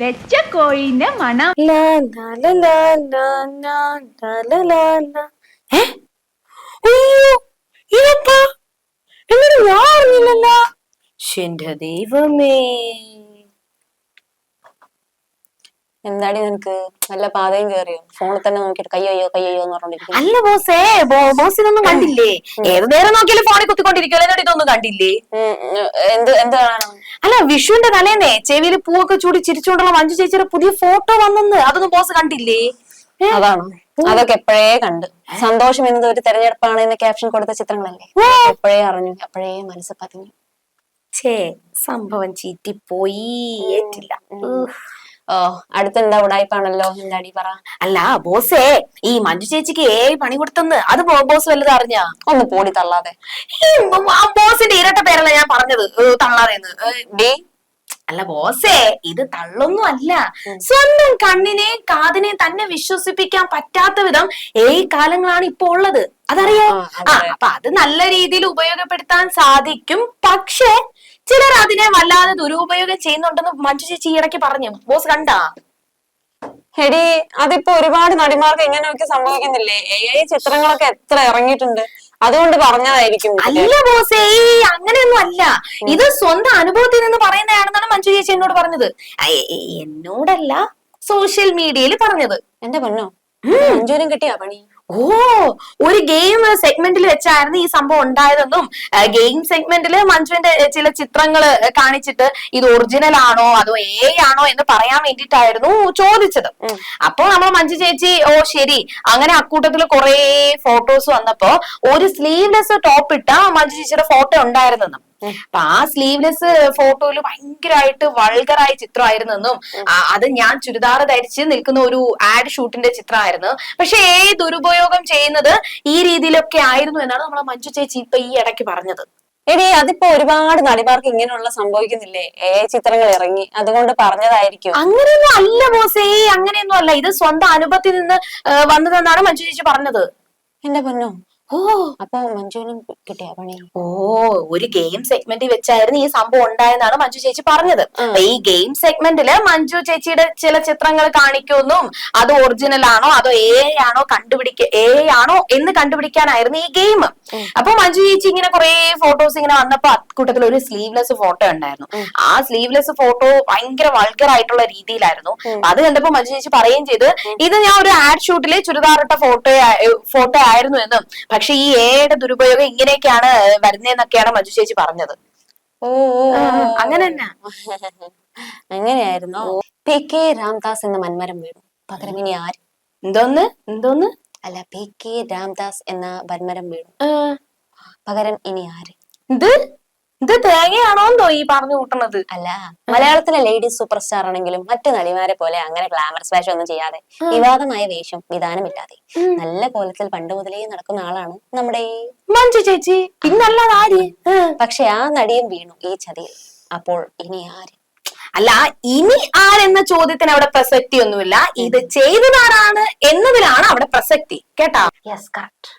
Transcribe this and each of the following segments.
വെച്ച കോഴിന്റെ മണം. ലാ, ലാ, എന്താടി നിനക്ക്? നല്ല പാതയും കയറിയോ ഫോണിൽ തന്നെ നോക്കിയിട്ട് കയ്യോ കയ്യോ എന്ന് പറഞ്ഞോണ്ടിരിക്കും അല്ല ബോസേ ബോസ് ഇതൊന്നും കണ്ടില്ലേ? ഏത് നേരം നോക്കിയാലും ഫോണിൽ കുത്തിക്കൊണ്ടിരിക്കുമല്ലോ എന്നിട്ട് ഇതൊന്നും കണ്ടില്ലേ? എന്ത് എന്താണ് അല്ല വിഷുവിന്റെ തലേന്നേ ചെവിയിൽ പൂവൊക്കെ ചൂടി ചിരിച്ചുകൊണ്ടുള്ള മഞ്ജു ചേച്ചിയുടെ പുതിയ ഫോട്ടോ വന്നെന്ന്. അതൊന്നും ബോസ് കണ്ടില്ലേ? അതാണ്. അതൊക്കെ എപ്പോഴേ കണ്ട്. സന്തോഷം എന്നത് ഒരു തെരഞ്ഞെടുപ്പാണ് എന്ന് ക്യാപ്ഷൻ കൊടുത്ത ചിത്രങ്ങളല്ലേ? എപ്പോഴേ അറിഞ്ഞു. എപ്പോഴേ മനസ്സ് പതിഞ്ഞു. ഛേ സംഭവം ചീറ്റിപ്പോയി. ഏറ്റില്ല. ഓ അടുത്തെന്താ ഉടായ്പാണല്ലോ? എന്താടി പറ? അല്ല ബോസേ ഈ മഞ്ജു ചേച്ചിക്ക് ഏ പണി കൊടുത്തെന്ന് അത് ബോ- ബോസ് വല്ലതും അറിഞ്ഞാ? ഒന്ന് പോടി തള്ളാതെ. ഈ ബ- ആ ബോസിന്റെ ഇരട്ട പേരല്ല ഞാൻ പറഞ്ഞത്? ഏ, തള്ളാറേന്ന്. ഏ, ഡി? അല്ല ബോസേ ഇത് തള്ളൊന്നും അല്ല സ്വന്തം കണ്ണിനെയും കാതിനെയും തന്നെ വിശ്വസിപ്പിക്കാൻ പറ്റാത്ത വിധം ഏഴ് കാലങ്ങളാണ് ഇപ്പൊ ഉള്ളത്. അതറിയോ? ആ, ആ അതെ. അപ്പൊ അത് നല്ല രീതിയിൽ ഉപയോഗപ്പെടുത്താൻ സാധിക്കും. പക്ഷേ ചിലർ അതിനെ വല്ലാതെ ദുരുപയോഗം ചെയ്യുന്നുണ്ടെന്ന് മഞ്ജു ചേച്ചി ഇടയ്ക്ക് പറഞ്ഞു. ബോസ് കണ്ടാ? ഹെഡി അതിപ്പോ ഒരുപാട് നടിമാർക്ക് ഇങ്ങനെയൊക്കെ സംഭവിക്കുന്നില്ലേ എ ഐ ചിത്രങ്ങളൊക്കെ എത്ര ഇറങ്ങിയിട്ടുണ്ട്. അതുകൊണ്ട് പറഞ്ഞതായിരിക്കും അല്ല ബോസേ അങ്ങനെയൊന്നും അല്ല. ഇത് സ്വന്തം അനുഭവത്തിൽ നിന്ന് പറയുന്നതാണെന്നാണ് മഞ്ജു ചേച്ചി എന്നോട് പറഞ്ഞത്. എന്നോടല്ല സോഷ്യൽ മീഡിയയിൽ പറഞ്ഞത്. എന്റെ പൊന്നോ? അഞ്ചൂരും കിട്ടിയാ പണി? ഓ ഒരു ഗെയിം സെഗ്മെന്റിൽ വെച്ചായിരുന്നു ഈ സംഭവം ഉണ്ടായതെന്നും ഗെയിം സെഗ്മെന്റിൽ മഞ്ജുവിന്റെ ചില ചിത്രങ്ങൾ കാണിച്ചിട്ട് ഇത് ഒറിജിനൽ ആണോ അതോ എ ആണോ എന്ന് പറയാൻ വേണ്ടിയിട്ടായിരുന്നു ചോദിച്ചത്. അപ്പോൾ നമ്മൾ മഞ്ജു ചേച്ചി ഓ ശരി. അങ്ങനെ അക്കൂട്ടത്തിൽ കുറെ ഫോട്ടോസ് വന്നപ്പോ ഒരു സ്ലീവ്ലെസ് ടോപ്പ് ഇട്ട മഞ്ജു ചേച്ചിയുടെ ഫോട്ടോ ഉണ്ടായിരുന്നെന്നും. അപ്പൊ ആ സ്ലീവ്ലെസ് ഫോട്ടോയിൽ ഭയങ്കരമായിട്ട് വൾഗറായ ചിത്രമായിരുന്നെന്നും അത് ഞാൻ ചുരിദാർ ധരിച്ച് നിൽക്കുന്ന ഒരു ആഡ് ഷൂട്ടിന്റെ ചിത്രമായിരുന്നു. പക്ഷെ ഏ ദുരുപയോഗം ചെയ്യുന്നത് ഈ രീതിയിലൊക്കെ ആയിരുന്നു എന്നാണ് നമ്മളെ മഞ്ജു ചേച്ചി ഇപ്പൊ ഈ ഇടയ്ക്ക് പറഞ്ഞത്. എടി അതിപ്പോ ഒരുപാട് നടിമാർക്ക് ഇങ്ങനെയുള്ള സംഭവിക്കുന്നില്ലേ? ഏ ചിത്രങ്ങൾ ഇറങ്ങി. അതുകൊണ്ട് പറഞ്ഞതായിരിക്കും. അങ്ങനെയൊന്നും അല്ല മോസേ അങ്ങനെയൊന്നും അല്ല. ഇത് സ്വന്തം അനുഭവത്തിൽ നിന്ന് വന്നതെന്നാണ് മഞ്ജു ചേച്ചി പറഞ്ഞത്. എന്റെ പൊന്നോ? ഓ. അപ്പൊ മഞ്ജുവിനും കിട്ടിയ പണി? ഓ ഒരു ഗെയിം സെഗ്മെന്റിൽ വെച്ചായിരുന്നു ഈ സംഭവം ഉണ്ടായെന്നാണ് മഞ്ജു ചേച്ചി പറഞ്ഞത്. ഈ ഗെയിം സെഗ്മെന്റിൽ മഞ്ജു ചേച്ചിയുടെ ചില ചിത്രങ്ങൾ കാണിക്കുമെന്നും അത് ഒറിജിനൽ ആണോ അതോ എ ആണോ കണ്ടുപിടിക്ക എ ആണോ എന്ന് കണ്ടുപിടിക്കാനായിരുന്നു ഈ ഗെയിം. അപ്പൊ മഞ്ജു ചേച്ചി ഇങ്ങനെ കുറെ ഫോട്ടോസ് ഇങ്ങനെ വന്നപ്പോ അക്കൂട്ടത്തിൽ ഒരു സ്ലീവ്ലെസ് ഫോട്ടോ ഉണ്ടായിരുന്നു. ആ സ്ലീവ്ലെസ് ഫോട്ടോ ഭയങ്കര വൾഗർ ആയിട്ടുള്ള രീതിയിലായിരുന്നു. അത് കണ്ടപ്പോ മഞ്ജു ചേച്ചി പറയുകയും ചെയ്ത് ഇത് ഞാൻ ഒരു ആഡ് ഷൂട്ടിലെ ചുരിദാറിട്ട ഫോട്ടോ ഫോട്ടോ ആയിരുന്നു എന്നും. പക്ഷെ ഈ എയുടെ ദുരുപയോഗം ഇങ്ങനെയൊക്കെയാണ് വരുന്നതെന്നൊക്കെയാണ് മഞ്ജു ചേച്ചി പറഞ്ഞത്. ഓ. അങ്ങനെ തന്നെ അങ്ങനെയായിരുന്നു പി കെ രാംദാസ് എന്ന മന്മരം വീണു. പകരം ഇനി ആര്? എന്തോന്ന്? എന്തോന്ന്? അല്ല പി കെ രാംദാസ് എന്ന വന്മരം വീണു പകരം ഇനി ആര്? ഇത് ഇത് തേങ്ങയാണോന്നോ ഈ പറഞ്ഞു കൂട്ടണത് അല്ല മലയാളത്തിലെ ലേഡീസ് സൂപ്പർ സ്റ്റാർ ആണെങ്കിലും മറ്റു നടിമാരെ പോലെ അങ്ങനെ ഗ്ലാമറസ് വേഷം ഒന്നും ചെയ്യാതെ വിവാദമായ വേഷം വിധാനമില്ലാതെ നല്ല കോലത്തിൽ പണ്ട് മുതലേ നടക്കുന്ന ആളാണ് നമ്മുടെ മഞ്ജു ചേച്ചി പിന്നല്ലാതെ ആര്? ആ. പക്ഷെ ആ നടിയും വീണു ഈ ചതിയിൽ. അപ്പോൾ ഇനി ആര്? അല്ല ഇനി ആരെന്ന ചോദ്യത്തിന് അവിടെ പ്രസക്തി ഒന്നുമില്ല. ഇത് ചെയ്തതാരാണ് എന്നതിലാണ് അവിടെ പ്രസക്തി. കേട്ടോ? യെസ് കറക്റ്റ്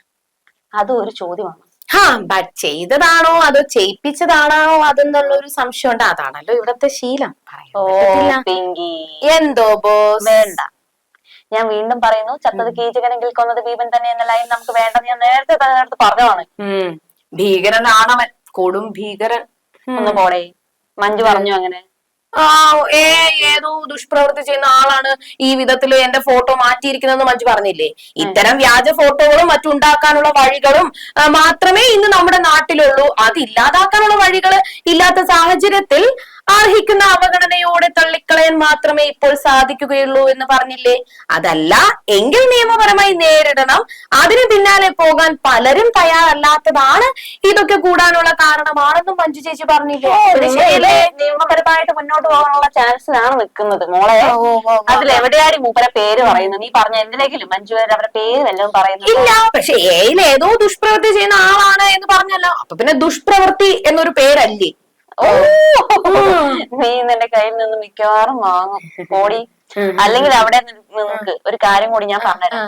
അതും ഒരു ചോദ്യമാണ്. ഹാ ബട്ട് ചെയ്തതാണോ? അതോ ചെയ്യിപ്പിച്ചതാണോ? അതെന്നുള്ള ഒരു സംശയം ഉണ്ട് അതാണല്ലോ ഇവിടത്തെ ശീലം. എന്തോ ബോസ്? വേണ്ട. ഞാൻ വീണ്ടും പറയുന്നു ചത്തത് കീചകനെങ്കിൽ കൊന്നത് ഭീമൻ തന്നെ എന്ന ലൈൻ നമുക്ക് വേണ്ടെന്ന് ഞാൻ നേരത്തെ നേരത്തെ പറഞ്ഞതാണ്. ഭീകരനാണവൻ. കൊടും ഭീകരൻ. ഒന്ന് പോളേ. മഞ്ജു പറഞ്ഞു അങ്ങനെ? ഏ ഏതോ ദുഷ്പ്രവൃത്തി ചെയ്യുന്ന ആളാണ് ഈ വിധത്തിൽ എന്റെ ഫോട്ടോ മാറ്റിയിരിക്കുന്നതെന്ന് മഞ്ജു പറഞ്ഞില്ലേ? ഇത്തരം വ്യാജ ഫോട്ടോകളും മറ്റുണ്ടാക്കാനുള്ള വഴികളും മാത്രമേ ഇന്ന് നമ്മുടെ നാട്ടിലുള്ളൂ. അത് ഇല്ലാതാക്കാനുള്ള വഴികൾ ഇല്ലാത്ത സാഹചര്യത്തിൽ അർഹിക്കുന്ന അവഗണനയോടെ തള്ളിക്കളയാൻ മാത്രമേ ഇപ്പോൾ സാധിക്കുകയുള്ളൂ എന്ന് പറഞ്ഞില്ലേ? അതല്ല എങ്കിൽ നിയമപരമായി നേരിടണം. അതിന് പിന്നാലെ പോകാൻ പലരും തയ്യാറല്ലാത്തതാണ്. ഇതൊക്കെ കൂടാനുള്ള കാരണമാണെന്നും മഞ്ജു ചേച്ചി പറഞ്ഞില്ലേ? നിയമപരമായിട്ട് മുന്നോട്ട് പോകാനുള്ള ചാൻസിലാണ് നിൽക്കുന്നത്. മോളെ അതിൽ എവിടെയാണ് മൂപ്പരെ പേര് പറയുന്നത്? നീ പറഞ്ഞ എന്തിനെങ്കിലും മഞ്ജു വരെ അവരുടെ പേര് എല്ലാം പറയുന്നത് ഇല്ല പക്ഷെ ഏയിൽ ഏതോ ദുഷ്പ്രവൃത്തി ചെയ്യുന്ന ആളാണ് എന്ന് പറഞ്ഞല്ലോ. അപ്പൊ പിന്നെ ദുഷ്പ്രവൃത്തി എന്നൊരു പേരല്ലേ? നീ നിന്റെ കയ്യിൽ നിന്ന് മിക്കവാറും വാങ്ങും. ഓടി. അല്ലെങ്കിൽ അവിടെ നിനക്ക് ഒരു കാര്യം കൂടി ഞാൻ പറഞ്ഞുതരാം.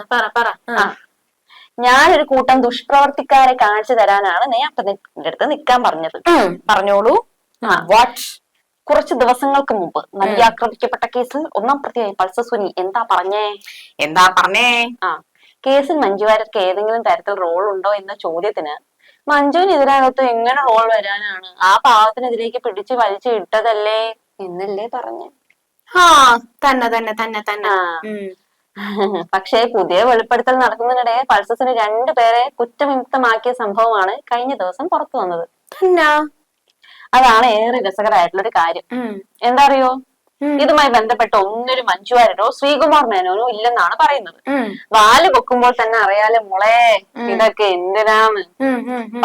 ഞാനൊരു കൂട്ടം ദുഷ്പ്രവർത്തിക്കാരെ കാണിച്ചു തരാനാണ് നീ അപ്പൊ നിന്റെ അടുത്ത് നിക്കാൻ പറഞ്ഞത്. പറഞ്ഞോളൂ. വാട്ട് കുറച്ച് ദിവസങ്ങൾക്ക് മുമ്പ് നടി ആക്രമിക്കപ്പെട്ട കേസിൽ ഒന്നാം പ്രതിയായി പൾസ സുനി എന്താ പറഞ്ഞേ? എന്താ പറഞ്ഞേ? ആ. കേസിൽ മഞ്ജു വാര്യർക്ക് ഏതെങ്കിലും തരത്തിൽ റോൾ ഉണ്ടോ എന്ന ചോദ്യത്തിന് മഞ്ജുവിന് ഇതിനകത്ത് എങ്ങനെ റോൾ വരാനാണ്? ആ പാവത്തിനെതിരേക്ക് പിടിച്ച് വലിച്ചു ഇട്ടതല്ലേ? എന്നല്ലേ പറഞ്ഞു. ആ തന്നെ തന്നെ തന്നെ തന്നെ. പക്ഷേ പുതിയ വെളിപ്പെടുത്തൽ നടക്കുന്നതിനിടെ പൾസസിന് രണ്ടുപേരെ കുറ്റവിമുക്തമാക്കിയ സംഭവമാണ് കഴിഞ്ഞ ദിവസം പുറത്തു വന്നത്. അതാണ് ഏറെ രസകരമായിട്ടുള്ള ഒരു കാര്യം. എന്താ അറിയോ. ഇതുമായി ബന്ധപ്പെട്ട ഒന്നൊരു മഞ്ജുവാരനോ ശ്രീകുമാർ മേനോനോ ഇല്ലെന്നാണ് പറയുന്നത്. വാൽ പൊക്കുമ്പോൾ തന്നെ അറിയാലോ മുളേ ഇതൊക്കെ എന്തിനാണ്.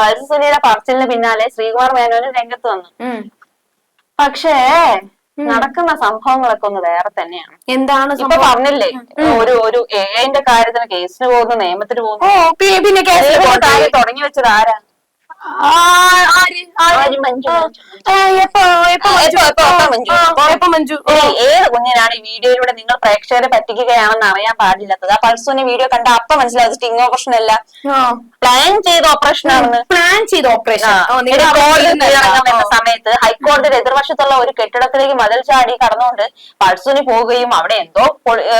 പൾസുനിയുടെ പറച്ചിലിന് പിന്നാലെ ശ്രീകുമാർ മേനോന് രംഗത്ത് വന്നു. പക്ഷേ നടക്കുന്ന സംഭവങ്ങളൊക്കെ ഒന്ന് വേറെ തന്നെയാണ്. എന്താണ് ഇപ്പൊ പറഞ്ഞില്ലേ ഒരു ഒരു എന്റെ കാര്യത്തിന് കേസിന് പോകുന്നു നിയമത്തിന് പോകുന്നു. പിന്നെ തുടങ്ങി വെച്ചത് ആരാ ഏത് കുഞ്ഞിനാണ് ഈ വീഡിയോയിലൂടെ നിങ്ങൾ പ്രേക്ഷകരെ പറ്റിക്കുകയാണെന്ന് അറിയാൻ പാടില്ലാത്തത്? ആ പൾസുവിനെ വീഡിയോ കണ്ട അപ്പൊ മനസ്സിലായത് സ്റ്റിങ് ഓപ്പറേഷൻ അല്ല. പ്ലാൻ ചെയ്ത ഓപ്പറേഷൻ ആണെന്ന് പ്ലാൻ ചെയ്ത ഓപ്പറേഷൻ സമയത്ത് ഹൈക്കോടതിയുടെ എതിർവശത്തുള്ള ഒരു കെട്ടിടത്തിലേക്ക് മതിൽ ചാടി കടന്നുകൊണ്ട് പൾസുവിന് പോവുകയും അവിടെ എന്തോ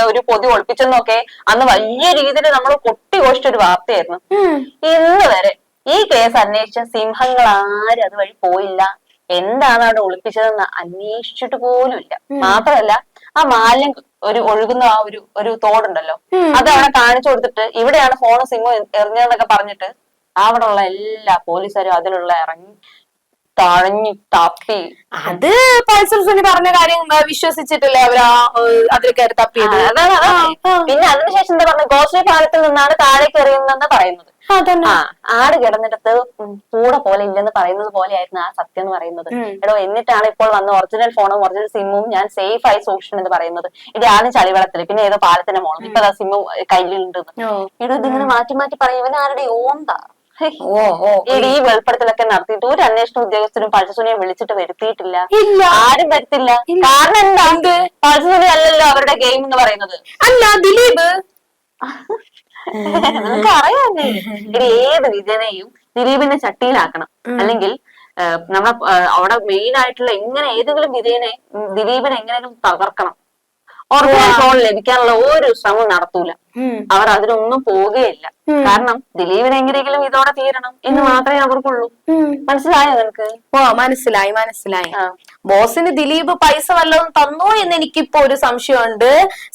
ഒരു പൊതി ഒളിപ്പിച്ചെന്നൊക്കെ അന്ന് വലിയ രീതിയിൽ നമ്മൾ കൊട്ടിഘോഷിച്ചൊരു വാർത്തയായിരുന്നു. ഇന്ന് കേസ് അന്വേഷിച്ച സിംഹങ്ങൾ ആരും അതുവഴി പോയില്ല. എന്താണ് അവിടെ ഒളിപ്പിച്ചതെന്ന് അന്വേഷിച്ചിട്ട് പോലും ഇല്ല മാത്രമല്ല ആ മാലിന്യം ഒരു ഒഴുകുന്ന ആ ഒരു ഒരു തോടുണ്ടല്ലോ. അത് അവിടെ കാണിച്ചു കൊടുത്തിട്ട് ഇവിടെയാണ് ഫോണും സിമ്മും എറിഞ്ഞതെന്നൊക്കെ പറഞ്ഞിട്ട് അവിടെ ഉള്ള എല്ലാ പോലീസുകാരും അതിലുള്ള ഇറങ്ങി തഴഞ്ഞു തപ്പി. അത് പൾസർ സുനി പറഞ്ഞ കാര്യം വിശ്വസിച്ചിട്ടില്ലേ അവർ അവരാ അതിൽ കയറി തപ്പിയത്. പിന്നെ അതിനുശേഷം എന്താ പറഞ്ഞത്? ഗോശ്രീ പാലത്തിൽ നിന്നാണ് താഴേക്ക് എറിയുന്നതെന്ന് പറയുന്നത്. ആ. ആ ആട് കിടന്നിടത്ത് കൂടെ പോലെ ഇല്ലെന്ന് പറയുന്നത് പോലെയായിരുന്നു ആ സത്യം എന്ന് പറയുന്നത്. എടോ എന്നിട്ടാണ് ഇപ്പോൾ വന്ന ഒറിജിനൽ ഫോണും ഒറിജിനൽ സിമ്മും ഞാൻ സേഫ് ആയി സൂക്ഷിക്കണം എന്ന് പറയുന്നത്. ഇത് ആദ്യം ചളിവെള്ളത്തിൽ പിന്നെ ഏതോ പാലത്തിന്റെ മോളും ഇപ്പൊ ആ സിമ്മ് കയ്യിലുണ്ട്. എടോ ഇതിങ്ങനെ മാറ്റി മാറ്റി പറയും ഇവൻ ആരുടെ ഓന്താ? ഈ വെളിപ്പെടുത്തലൊക്കെ നടത്തിയിട്ട് ഒരു അന്വേഷണ ഉദ്യോഗസ്ഥരും പൾസുനിയെ വിളിച്ചിട്ട് വരുത്തിയിട്ടില്ല. ആരും വരുത്തില്ല. കാരണം എന്താ? പൾസുനി അല്ലല്ലോ അവരുടെ ഗെയിം എന്ന് പറയുന്നത്. അല്ല ദിലീപ്. നമുക്ക് അറിയാമല്ലേ. ഇത് ഏത് വിജയനെയും ദിലീപിന്റെ ചട്ടിയിലാക്കണം. അല്ലെങ്കിൽ നമ്മുടെ അവിടെ മെയിൻ ആയിട്ടുള്ള എങ്ങനെ ഏതെങ്കിലും വിജയനെ ദിലീപിനെ എങ്ങനെയും തകർക്കണം. ഒറിജിനൽ ഫോൺ ലഭിക്കാനുള്ള ഒരു ശ്രമം നടത്തൂല. അവർ അതിനൊന്നും പോവുകയില്ല. കാരണം ദിലീപിനെ എങ്ങനെയെങ്കിലും ഇതോടെ തീരണം എന്ന് മാത്രമേ അവർക്കുള്ളൂ മനസ്സിലായോ നിനക്ക്? ഓ മനസ്സിലായി മനസ്സിലായി. ബോസിന് ദിലീപ് പൈസ വല്ലതും തന്നോ എന്ന് എനിക്കിപ്പോ ഒരു സംശയമുണ്ട്.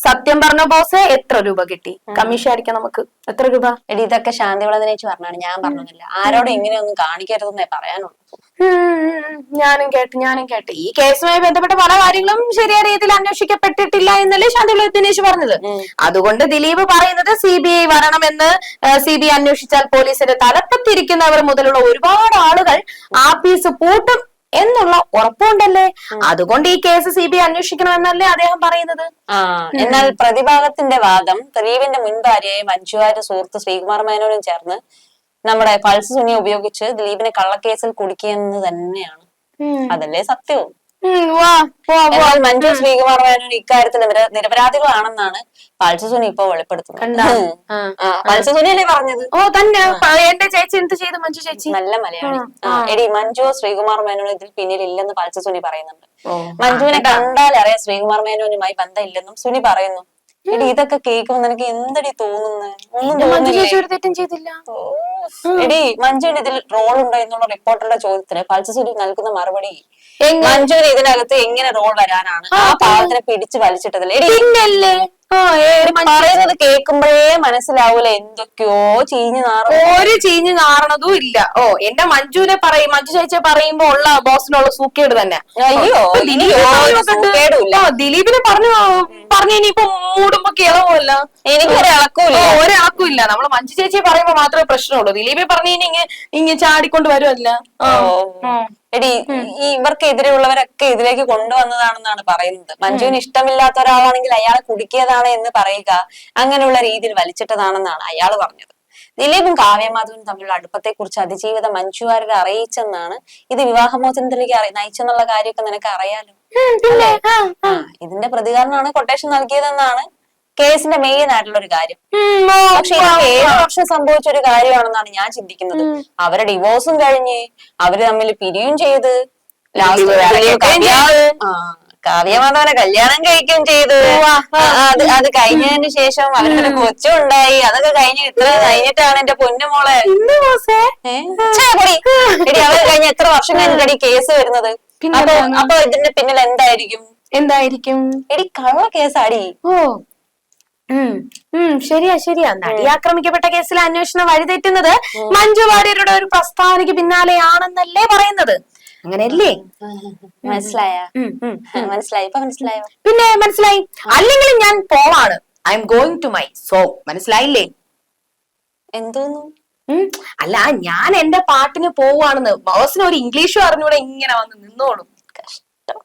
സത്യം പറഞ്ഞ ബോസ് എത്ര രൂപ കിട്ടി? കമ്മീഷൻ ആയിരിക്കാം നമുക്ക്. എത്ര രൂപ? എടി ഇതൊക്കെ ശാന്തി വെച്ച് പറഞ്ഞാണ്. ഞാൻ പറഞ്ഞില്ല. ആരോടും ഇങ്ങനെയൊന്നും കാണിക്കരുതെന്നേ പറയാനുള്ളൂ. ഞാനും കേട്ട് ഞാനും കേട്ട്. ഈ കേസുമായി ബന്ധപ്പെട്ട പല കാര്യങ്ങളും ശരിയായ രീതിയിൽ അന്വേഷിക്കപ്പെട്ടിട്ടില്ല എന്നല്ലേ ശാന്തിയുള്ള ദിനേശ് പറഞ്ഞത്. അതുകൊണ്ട് ദിലീപ് പറയുന്നത് സി ബി ഐ വരണമെന്ന് സി ബി ഐ അന്വേഷിച്ചാൽ പോലീസിന്റെ തലപ്പത്തിരിക്കുന്നവർ മുതലുള്ള ഒരുപാട് ആളുകൾ ആ പീസ് പൂട്ടും എന്നുള്ള ഉറപ്പുണ്ടല്ലേ? അതുകൊണ്ട് ഈ കേസ് സി ബി ഐ അന്വേഷിക്കണമെന്നല്ലേ അദ്ദേഹം പറയുന്നത്? എന്നാൽ പ്രതിഭാഗത്തിന്റെ വാദം ദിലീപിന്റെ മുൻ ഭാര്യയായ മഞ്ജുവാര്യ സുഹൃത്ത് ശ്രീകുമാർ മേനോനും ചേർന്ന് നമ്മുടെ പൾസ് സുനി ഉപയോഗിച്ച് ദിലീപിനെ കള്ളക്കേസിൽ കുടുക്കിയെന്ന് തന്നെയാണ്. അതല്ലേ സത്യവും. എന്നാൽ മഞ്ജു ശ്രീകുമാർ മേനോൻ ഇക്കാര്യത്തിൽ നിര- നിരപരാധികളാണെന്നാണ് പൾസ് സുനി ഇപ്പൊ വെളിപ്പെടുത്തുന്നത്. സുനിയല്ലേ പറഞ്ഞത്? ഓ തന്നെ. എന്റെ ചേച്ചി എന്ത് ചെയ്തു മഞ്ജു ചേച്ചി? നല്ല മലയാളി. എടി മഞ്ജു ശ്രീകുമാർ മേനോൻ ഇതിൽ പിന്നിലില്ലെന്ന് ഇല്ലെന്ന് സുനി പറയുന്നുണ്ട്. മഞ്ജുവിനെ കണ്ടാൽ അറിയാം ശ്രീകുമാർ മേനോനുമായി ബന്ധമില്ലെന്നും സുനി പറയുന്നു. എടി ഇതൊക്കെ കേൾക്കുമ്പോ നിനക്ക് എന്തടി തോന്നുന്നേ? ഒന്നും തോന്നുന്നില്ലേ? ഒരു തെറ്റും ചെയ്തില്ല. എടി മഞ്ജുവിന് ഇതിൽ റോൾ ഉണ്ടോ എന്നുള്ള റിപ്പോർട്ടറുടെ ചോദ്യത്തിന് പൾസ് നൽകുന്ന മറുപടി? മഞ്ജുവിന് ഇതിനകത്ത് എങ്ങനെ റോൾ വരാനാണ്? ആ പാവത്തിനെ പിടിച്ചു വലിച്ചിട്ടതല്ലേ? എടി പിന്നല്ലേ? പറയുന്നത് കേൾക്കുമ്പോഴേ മനസ്സിലാവൂല എന്തൊക്കെയോ ചീഞ്ഞു നാറും ഒരു ചീഞ്ഞു നാറണതും ഇല്ല. ഓ എന്റെ മഞ്ജുവിനെ പറയും മഞ്ജു ചേച്ചിയെ പറയുമ്പോ ഉള്ള ബോസിനുള്ള സൂക്കേട് തന്നെ. അയ്യോ ദിലീപിനെ പറഞ്ഞു പറഞ്ഞു ഇനിയിപ്പോ മൂടുമ്പോ കേളവുമല്ല എനിക്കൊരു ഇളക്കൂല ഇല്ല നമ്മൾ മഞ്ജു ചേച്ചി പറയുമ്പോ മാത്രമേ പ്രശ്നമുള്ളൂ. ദിലീപെ പറഞ്ഞു ഇനി ഇങ്ങ ഇങ്ങ ചാടിക്കൊണ്ട് വരുമല്ല. ഇവർക്ക് എടി ഈ ഇവർക്കെതിരെയുള്ളവരൊക്കെ ഇതിലേക്ക് കൊണ്ടുവന്നതാണെന്നാണ് പറയുന്നത്. മഞ്ജുവിന് ഇഷ്ടമില്ലാത്ത ഒരാളാണെങ്കിൽ അയാളെ കുടുക്കിയതാണ് എന്ന് പറയുക അങ്ങനെയുള്ള രീതിയിൽ വലിച്ചിട്ടതാണെന്നാണ് അയാൾ പറഞ്ഞത്. ദിലീപും കാവ്യമാധവനും തമ്മിലുള്ള അടുപ്പത്തെ കുറിച്ച് അതിജീവിത മഞ്ജുവാരുടെ അറിയിച്ചെന്നാണ് ഇത് വിവാഹമോചനത്തിലേക്ക് നയിച്ചെന്നുള്ള കാര്യമൊക്കെ നിനക്ക് അറിയാലോ? പിന്നെ ഇതിന്റെ പ്രതികരണമാണ് കൊട്ടേഷൻ നൽകിയതെന്നാണ് കേസിന്റെ മെയിൻ ആയിട്ടുള്ള ഒരു കാര്യം. പക്ഷെ ഏഴ് വർഷം സംഭവിച്ച ഒരു കാര്യമാണെന്നാണ് ഞാൻ ചിന്തിക്കുന്നത്. അവരുടെ ഡിവോഴ്സും കഴിഞ്ഞ് അവർ തമ്മിൽ പിരിയും ചെയ്ത് Last ദിലീപ് വേറെ ദിലീപ് കെട്ടുകയും കാവ്യ- ചെയ്തു. ആ, കാവ്യ മാധവനെ കല്യാണം കഴിക്കുകയും ചെയ്തു. അത് അത് കഴിഞ്ഞതിന് ശേഷം അവരുടെ കൊച്ചും ഉണ്ടായി അതൊക്കെ കഴിഞ്ഞ് ഇത്ര കഴിഞ്ഞിട്ടാണ് എന്റെ പൊന്നുമോളെ അവർ? എടി കഴിഞ്ഞ എത്ര വർഷം കഴിഞ്ഞിട്ടടി കേസ് വരുന്നത്? അപ്പൊ? അപ്പൊ ഇതിന്റെ പിന്നിൽ എന്തായിരിക്കും? എന്തായിരിക്കും? എടി കള്ള കേസാടി. ഓ. ശരിയാ ശരിയാ. നടി ആക്രമിക്കപ്പെട്ട കേസിൽ അന്വേഷണം വഴിതെറ്റുന്നത് മഞ്ജു വാര്യരുടെ ഒരു പ്രസ്താവനയ്ക്ക് പിന്നാലെയാണെന്നല്ലേ പറയുന്നത്. അങ്ങനെയല്ലേ? മനസ്സിലായ. മനസ്സിലായി. മനസ്സിലായോ? പിന്നെ മനസ്സിലായി? അല്ലെങ്കിൽ ഞാൻ പോവാണ്. I'm going to my so മനസ്സിലായില്ലേ? എന്തോന്നു. അല്ല ഞാൻ എന്റെ പാട്ടിന് പോവാണെന്ന് ബോസിന് ഒരു ഇംഗ്ലീഷും അറിഞ്ഞൂടെ ഇങ്ങനെ വന്ന് നിന്നോളും. കഷ്ടം.